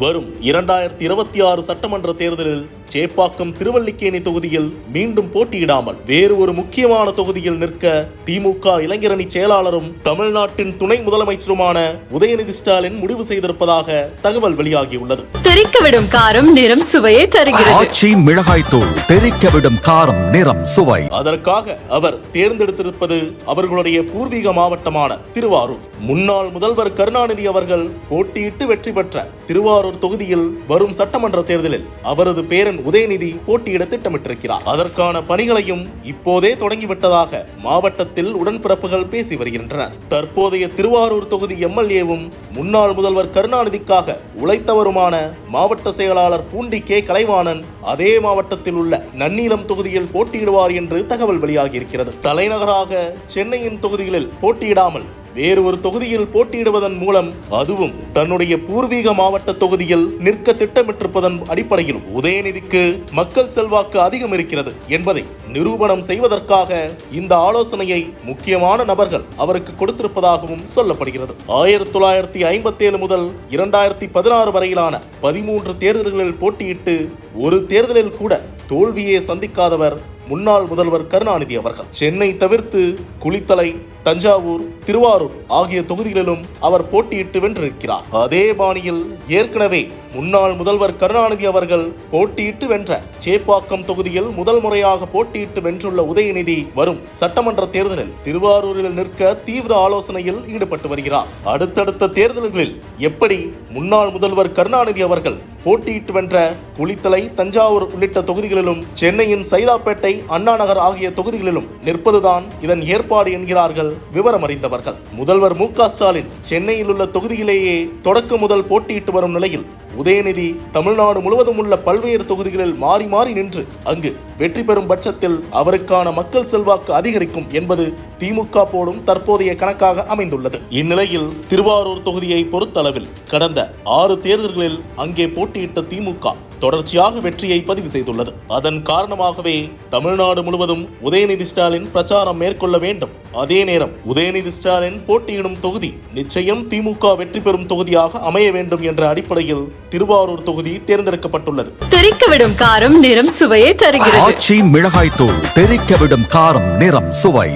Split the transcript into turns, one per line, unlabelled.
வரும் இரண்டாயிரத்தி இருபத்தி ஆறு சட்டமன்ற தேர்தலில் சேப்பாக்கம் திருவல்லிக்கேணி தொகுதியில் மீண்டும் போட்டியிடாமல் வேறு ஒரு முக்கியமான தொகுதியில் நிற்க திமுக இளைஞரணி செயலாளரும் தமிழ்நாட்டின் துணை முதலமைச்சருமான உதயநிதி ஸ்டாலின் முடிவு செய்திருப்பதாக தகவல் வெளியாகியுள்ளது.
தெறிக்கவிடும் காரம் நிறம் சுவையை தருகிறது.
ஆச்சி மிளகாய் தூள் தெறிக்க விடும் காரம் நிறம் சுவை.
அதற்காக அவர் தேர்ந்தெடுத்திருப்பது அவர்களுடைய பூர்வீக மாவட்டமான திருவாரூர். முன்னாள் முதல்வர் கருணாநிதி அவர்கள் போட்டியிட்டு வெற்றி பெற்ற திருவாரூர் தொகுதியில் வரும் சட்டமன்ற தேர்தலில் அவரது பேரன் உதயநிதி போட்டியிட திட்டமிட்டிருக்கிறார். அதற்கான பணிகளையும் இப்போதே தொடங்கிவிட்டதாக மாவட்டத்தில் உடன்பிறப்புகள் பேசி வருகின்றனர். தற்போதைய திருவாரூர் தொகுதி எம்எல்ஏவும் முன்னாள் முதல்வர் கருணாநிதிக்காக உழைத்தவருமான மாவட்ட செயலாளர் பூண்டி கே. கலைவாணன் அதே மாவட்டத்தில் உள்ள நன்னீலம் தொகுதியில் போட்டியிடுவார் என்று தகவல் வெளியாகியிருக்கிறது. தலைநகராக சென்னையின் தொகுதிகளில் போட்டியிடாமல் வேறு ஒரு தொகுதியில் போட்டியிடுவதன் மூலம் அதுவும் தன்னுடைய பூர்வீக மாவட்ட தொகுதியில் நிற்க திட்டமிட்டிருப்பதன் அடிப்படையில் உதயநிதிக்கு மக்கள் செல்வாக்கு அதிகம் இருக்கிறது என்பதை நிரூபணம் செய்வதற்காக இந்த ஆலோசனையை முக்கியமான நபர்கள் அவருக்கு கொடுத்திருப்பதாகவும் சொல்லப்படுகிறது. ஆயிரத்தி தொள்ளாயிரத்தி ஐம்பத்தி ஏழு முதல் இரண்டாயிரத்தி பதினாறு வரையிலான பதிமூன்று தேர்தல்களில் போட்டியிட்டு ஒரு தேர்தலில் கூட தோல்வியே சந்திக்காதவர் முன்னாள் முதல்வர் கருணாநிதி அவர்கள். சென்னை தவிர்த்து குளித்தலை தஞ்சாவூர் திருவாரூர் ஆகிய தொகுதிகளிலும் அவர் போட்டியிட்டு வென்றிருக்கிறார். அதே பாணியில் ஏற்கனவே முன்னாள் முதல்வர் கருணாநிதி அவர்கள் போட்டியிட்டு வென்ற சேப்பாக்கம் தொகுதியில் முதல் முறையாக போட்டியிட்டு வென்றுள்ள உதயநிதி வரும் சட்டமன்ற தேர்தலில் திருவாரூரில் நிற்க தீவிர ஆலோசனையில் ஈடுபட்டு வருகிறார். அடுத்தடுத்த தேர்தல்களில் எப்படி முன்னாள் முதல்வர் கருணாநிதி அவர்கள் போட்டியிட்டு வென்ற குளித்தலை தஞ்சாவூர் உள்ளிட்ட தொகுதிகளிலும் சென்னையின் சைதாப்பேட்டை அண்ணாநகர் ஆகிய தொகுதிகளிலும் நிற்பதுதான் இதன் ஏற்பாடு என்கிறார்கள் விவரம் அறிந்தவர்கள் முதல்வர் மு க ஸ்டாலின் சென்னையில் உள்ள தொகுதியிலேயே தொடக்க முதல் போட்டியிட்டு வரும் நிலையில் உதயநிதி தமிழ்நாடு முழுவதும் உள்ள பல்வேறு தொகுதிகளில் மாறி மாறி நின்று அங்கு வெற்றி பெறும் பட்சத்தில் அவருக்கான மக்கள் செல்வாக்கு அதிகரிக்கும் என்பது திமுக போடும் தற்போதைய கணக்காக அமைந்துள்ளது. இந்நிலையில் திருவாரூர் தொகுதியை பொறுத்தளவில் கடந்த ஆறு தேர்தல்களில் அங்கே போட்டியிட்ட திமுக தொடர்ச்சியாக வெற்றியை பதிவு செய்துள்ளது. அதன் காரணமாகவே தமிழ்நாடு முழுவதும் உதயநிதி ஸ்டாலின் பிரச்சாரம் மேற்கொள்ள வேண்டும். அதே நேரம் உதயநிதி ஸ்டாலின் போட்டியிடும் தொகுதி நிச்சயம் திமுக வெற்றி பெறும் தொகுதியாக அமைய வேண்டும் என்ற அடிப்படையில் திருவாரூர் தொகுதி தேர்ந்தெடுக்கப்பட்டுள்ளது.
தெறிக்கவிடும் காரம் நிறம் சுவையை தருகிறது.
ஆச்சி மிளகாய் தூள் தெறிக்க விடும் காரம் நிறம் சுவை.